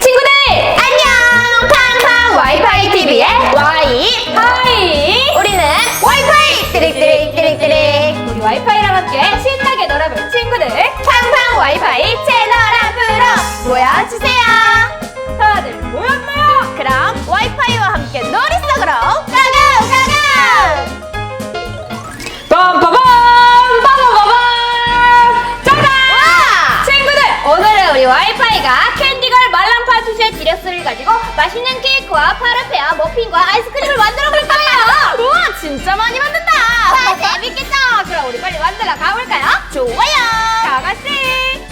친구들 안녕! 팡팡 와이파이 TV의 와이파이! 우리는 와이파이! 띠릭띠릭 띠릭띠릭. 우리 와이파이랑 함께 신나게 놀아볼 친구들 팡팡 와이파이 채널 앞으로 모여주세요 와이파이가 캔디걸 말랑파 투시의 디렉스를 가지고 맛있는 케이크와 파르페와 머핀과 아이스크림을 만들어 볼 거예요. 우와 진짜 많이 만든다. 와 재밌겠다 그럼 우리 빨리 만들어 가볼까요? 좋아요. 다 같이.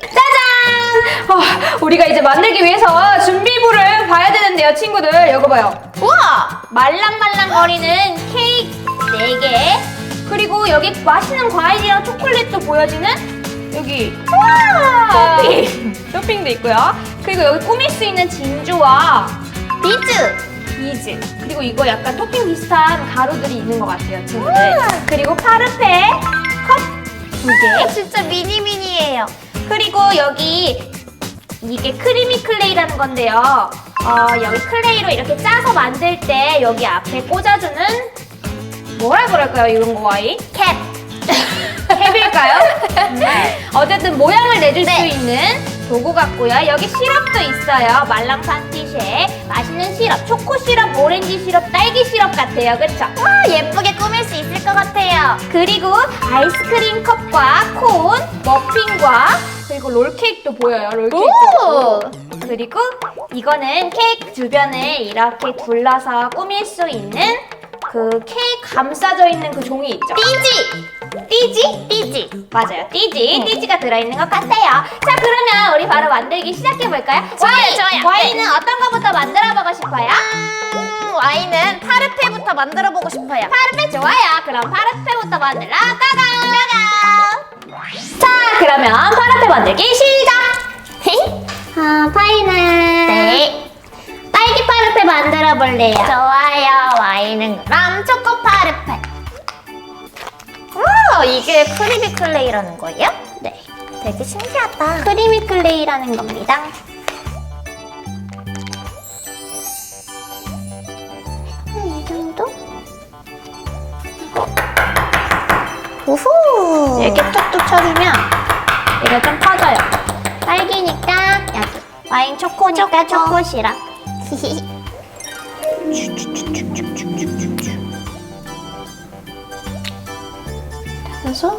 짜잔! 어, 우리가 이제 만들기 위해서 준비물을 봐야 되는데요 친구들. 이거 봐요. 우와! 말랑말랑거리는 케이크 4개. 그리고 여기 맛있는 과일이랑 초콜릿도 보여지는 여기 토핑 토핑도 있고요 그리고 여기 꾸밀 수 있는 진주와 비즈 비즈 그리고 이거 약간 토핑 비슷한 가루들이 있는 것 같아요 친구들 그리고 파르페 컵두개 진짜 미니미니예요. 그리고 여기 이게 크리미 클레이라는 건데요. 어, 여기 클레이로 이렇게 짜서 만들 때 여기 앞에 꽂아주는 뭐라 그럴까요? 이런 거 와이? 캡. 캡일까요? 음. 어쨌든 모양을 내줄 수 있는 도구 같고요. 여기 시럽도 있어요. 말랑 판티쉐. 맛있는 시럽. 초코 시럽, 오렌지 시럽, 딸기 시럽 같아요. 그쵸? 와, 예쁘게 꾸밀 수 있을 것 같아요. 그리고 아이스크림 컵과 콘, 머핀과 그리고 롤케이크도 보여요. 롤케이크. 그리고 이거는 케이크 주변에 이렇게 둘러서 꾸밀 수 있는 그 케이크 감싸져 있는 그 종이 있죠? 띠지! 띠지? 띠지. 맞아요. 띠지. 띠지가 들어있는 것 같아요. 자, 그러면 우리 바로 만들기 시작해볼까요? 좋아요, 좋아요. 와이는 어떤 거부터 만들어보고 싶어요? 음, 와인은 파르페부터 만들어 보고 싶어요. 파르페 좋아요. 그럼 파르페부터 만들러 가가 가가. 자, 그러면 파르페 만들기 시작. 아, 파이는 네. 딸기 파르페 만들어 볼래요. 좋아요. 와인은 그럼 초코 파르페. 와, 이게 크리미 클레이라는 거예요? 네. 되게 신기하다. 크리미 클레이라는 겁니다. 이 정도? 우후. 이렇게 툭툭 쳐주면 이거 좀 퍼져요. 딸기니까 여기. 와인 초코니까 초코 시럽. 그래서 우와!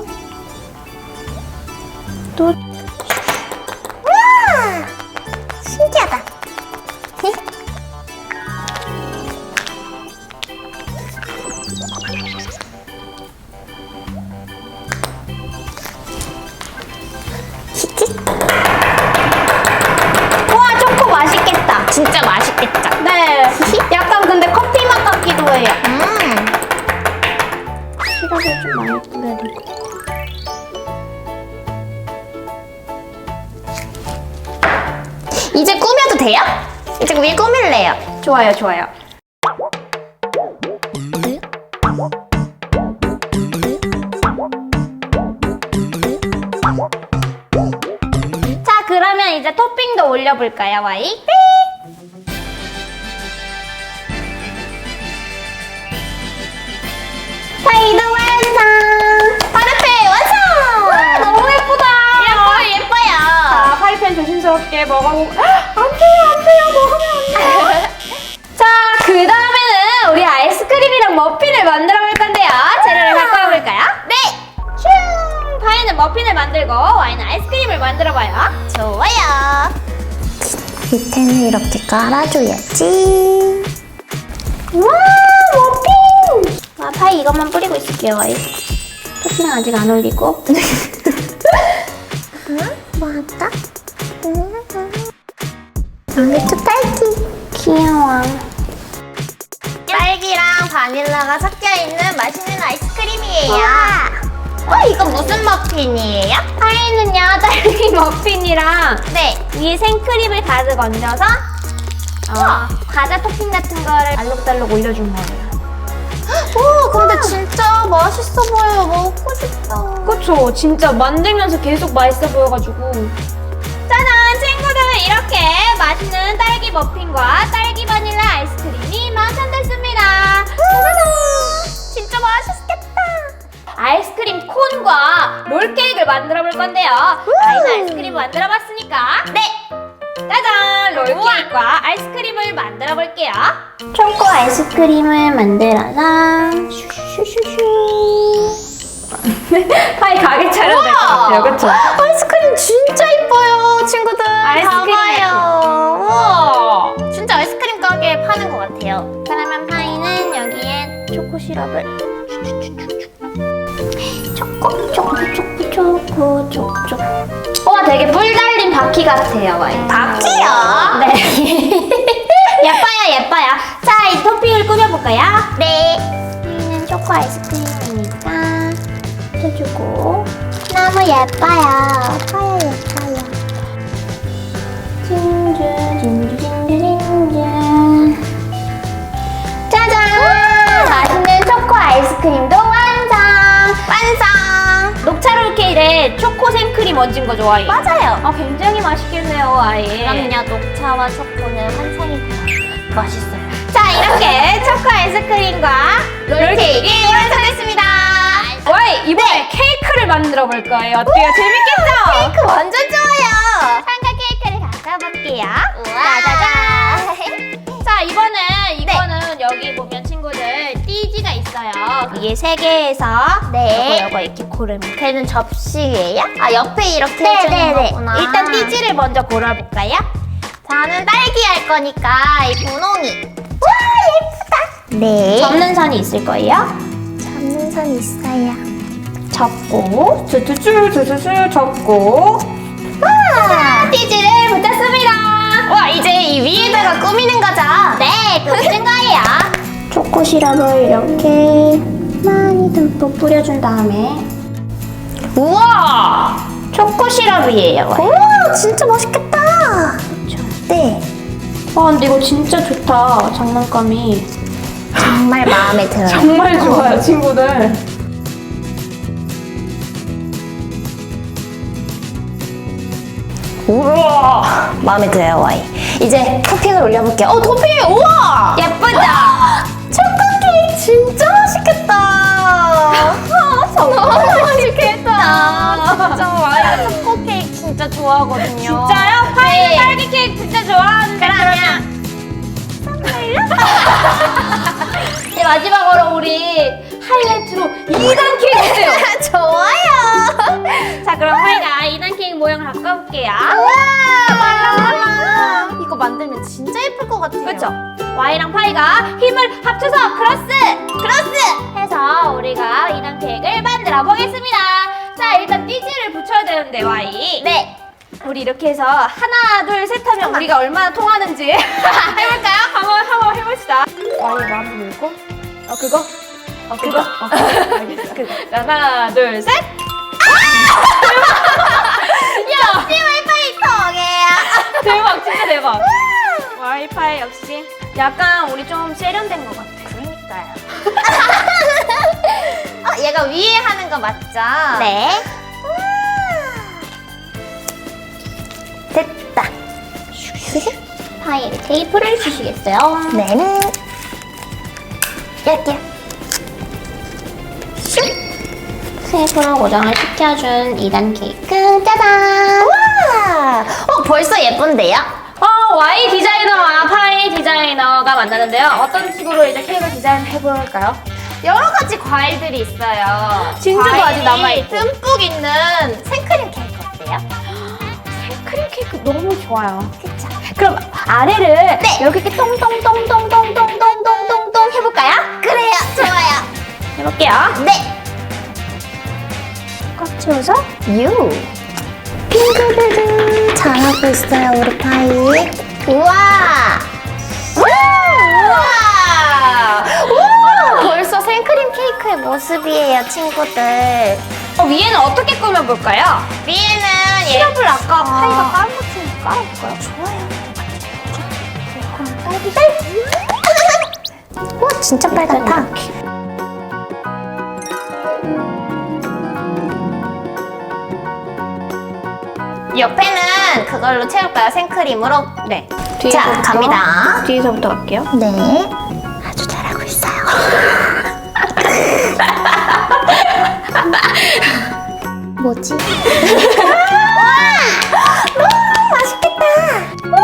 꾸밀래요. 좋아요, 좋아요. 자, 그러면 이제 토핑도 올려볼까요, 와이? 파이도 완성! 파르페 완성! 와, 너무 예쁘다. 예뻐요, 예뻐요. 자, 파이팬 조심스럽게 먹어보 머핀을 만들고 와인은 아이스크림을 만들어 봐요. 좋아요. 밑에는 이렇게 깔아줘야지. 와, 머핀! 아, 파이 이것만 뿌리고 있을게요, 와인. 토핑은 아직 안 올리고. 응? 뭐 할까? 여기 또 딸기. 귀여워. 딸기랑 바닐라가 섞여 있는 맛있는 아이스크림이에요. 와, 이거 무슨 머핀이에요? 파이는요, 딸기 머핀이랑 네. 위에 생크림을 가득 얹어서 어, 과자 토핑 같은 거를 알록달록 올려준 거예요. 오, 근데 진짜 맛있어 보여요. 먹고 싶다. 그쵸. 진짜 만들면서 계속 맛있어 보여가지고. 짜잔! 친구들, 이렇게 맛있는 딸기 머핀과 딸기 바닐라 아이스크림이 완성됐습니다. 짜잔! 진짜 콘과 롤케이크를 만들어 볼 건데요. 아이는 아이스크림 만들어 봤으니까. 네! 짜잔! 롤케이크와 아이스크림을 만들어 볼게요. 초코 아이스크림을 만들어서 슈슈슈슈. 파이 가게 차려도 될것 같아요. 그쵸? 아이스크림 진짜 이뻐요, 친구들. 아이스크림 봐봐요. 우와! 진짜 아이스크림 가게에 파는 것 같아요. 그러면 파이는 여기에 초코 시럽을 초코 와, 되게 뿔 달린 바퀴 같아요, 와인. 바퀴요? 네. 예뻐요, 예뻐요. 자, 이 토핑을 꾸며볼까요? 네. 파이는 초코 아이스크림이니까 해주고 너무 예뻐요. 파야 예뻐요. 진주 진주 진주 진주 짜잔! 맛있는 초코 아이스크림도! 녹차 롤케이크에 초코 생크림 얹은 거 좋아해. 맞아요. 아, 굉장히 맛있겠네요, 아이. 그럼요, 녹차와 초코는 환상이 돼요. 맛있어요. 자, 이렇게 초코 아이스크림과 롤케이크 완성됐습니다. 와이, 이번에 케이크를 만들어 볼 거예요. 어때요? 재밌겠죠? 케이크 완전 좋아요. 삼각 케이크를 가져볼게요. 짜자잔. 위에 세 개에서 네. 요거, 요거 이렇게 고르면 걔는 접시예요? 아 옆에 이렇게 네, 해주는 네, 네. 거구나. 일단 띠지를 먼저 고르볼까요? 저는 딸기 할 거니까 이 분홍이. 와 예쁘다. 네. 접는 선이 있을 거예요. 접는 선 있어요. 접고 줄줄줄 접고 와. 띠지를 붙였습니다. 와 이제 이 위에다가 꾸미는 거죠? 네, 꾸미는 거예요. 초코 시럽을 이렇게 많이 듬뿍 뿌려준 다음에 우와 초코 시럽이에요. 우와 진짜 맛있겠다. 네, 와 근데 이거 진짜 좋다 장난감이 정말 마음에 들어요. 정말 좋아요 친구들. 우와 마음에 들어요 와이. 이제 토핑을 올려볼게요. 어 토핑 우와 예쁘죠? 너무 맛있겠다. 진짜 와이 초코 케이크 진짜 좋아하거든요. 진짜요? 파이 네. 딸기 케이크 진짜 좋아하는데 그러면 네, 마지막으로 우리 하이라이트로 2단 케이크예요. 좋아요. 자 그럼 파이가 2단 케이크 모양을 바꿔볼게요. 우와. 이거 만들면 진짜 예쁠 것 같아요. 그렇죠? Y랑 파이가 힘을 합쳐서 크로스! 크로스! 해서 우리가 2단 케이크를 만들어 보겠습니다. 자 일단 띠지를 붙여야 되는데 Y. 네. 우리 이렇게 해서 하나 둘 셋 하면 우리가 얼마나 통하는지 해볼까요? 한번 한번 해봅시다. Y 마음을 물고 어 그거? 어 그거? 어 그거? 알겠어. 그거. 자, 하나 둘 셋. 역시 와이파이 통해요. 대박 진짜 대박. 와이파이 역시 약간 우리 좀 세련된 것 같아. 그러니까요. 어, 얘가 위에 하는 거 맞죠? 네. 됐다. 파일 테이프를 주시겠어요? 네. 이렇게. 테이프로 고정을 시켜준 2단 케이크 짜잔! 와! 어, 벌써 예쁜데요? 어, Y 디자이너와 파이 디자이너가 만나는데요. 어떤 식으로 이제 케이크 디자인 해볼까요? 여러 가지 과일들이 있어요. 진주도 과일이 아직 남아있고. 듬뿍 있는 생크림 케이크 어때요? 크림 케이크 너무 좋아요. 그쵸? 그럼 아래를 이렇게 똥똥똥똥똥똥똥똥똥똥 해볼까요? 그래요, 좋아요. 해볼게요. 네. 꽉 채워서 유. 핑크르르 잘하고 있어요, 우리 파이. 우와. 모습이에요, 친구들. 어, 위에는 어떻게 꾸며볼까요? 위에는 예. 시럽을 아까 하이가 깔은 것처럼 깔아볼까요? 좋아요. 와, 진짜 빨갛다. 옆에는 그걸로 채울까요? 생크림으로? 네. 자, 갑니다. 뒤에서부터 갈게요. 네. 뭐지? 와! 너무 맛있겠다. 와!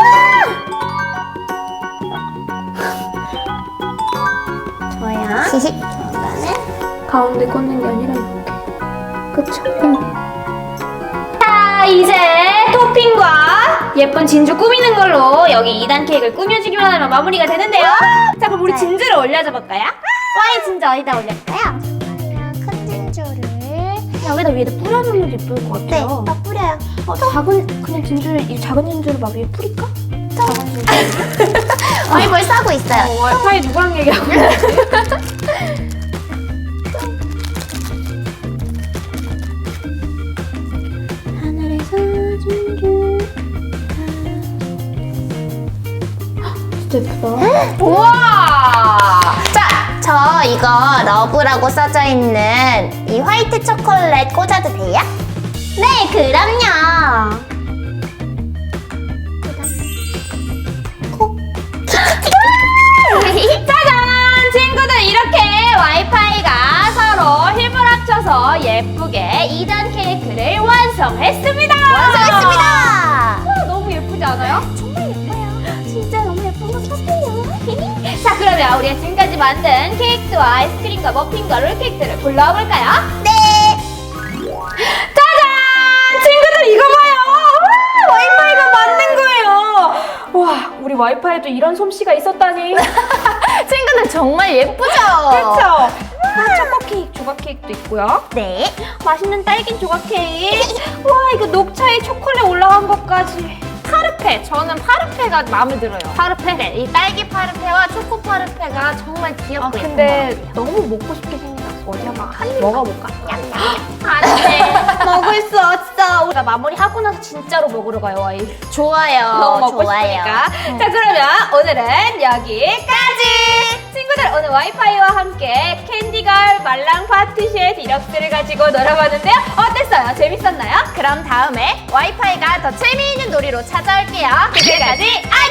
좋아요. 그다음에 가운데 꽂는 게 아니라 이렇게. 그쵸? 자, 이제 토핑과 예쁜 진주 꾸미는 걸로 여기 2단 케이크를 꾸며주기만 하면 마무리가 되는데요. 자, 그럼 우리 네. 진주를 올려줘 볼까요? 와인 진짜 어디다 올릴까요? 여기다 위에다 뿌려주면 예쁠 것 네, 같아요. 딱 뿌려요. 어, 작은 그냥 진주를 이 작은 진주를 막 위에 뿌릴까? 작은 진주. 얼굴 싸고 있어요. 어, 와이파이 누구랑 얘기하고? 하늘에서 진주. 진짜 예쁘다. 우와! 자, 저 이거 러브라고 써져 있는 이 화이트 초콜릿 꽂아도 돼요? 네, 그럼요. 짜잔! 친구들 이렇게 와이파이가 서로 힘을 합쳐서 예쁘게 2단 케이크를 완성했습니다. 완성했습니다. 아, 너무 예쁘지 않아요? 정말 예뻐요. 진짜 너무 예쁜 것 같아요. 자 그러면 우리가 지금까지 만든 케이크와 아이스크림과 머핀과 롤케이크들을 골라볼까요? 네. 짜잔! 친구들 이거 봐요! 와, 와이파이가 맞는 거예요! 와 우리 와이파이에도 이런 솜씨가 있었다니 친구들 정말 예쁘죠? 그쵸? 와 초코 케이크, 조각 케이크도 있고요 네. 맛있는 딸기 조각 케이크 와 이거 녹차에 초콜릿 올라간 것까지 파르페 저는 파르페가 마음에 들어요 파르페 네, 이 딸기 파르페와 초코 파르페가 정말 귀엽고 아 예쁜 근데 것 같아요. 너무 먹고 싶게 생겼어 어디 한번 한 먹어볼까? 안돼. 먹을 수 없어. 우리가 마무리하고 나서 진짜로 먹으러 가요, 와이. 좋아요. 너무 먹고 좋아요. 싶으니까. 자, 그러면 오늘은 여기까지. 와이파이와 함께 캔디걸 말랑 파티쉐 디럭스를 가지고 놀아봤는데요. 어땠어요? 재밌었나요? 그럼 다음에 와이파이가 더 재미있는 놀이로 찾아올게요. 그때까지 아이!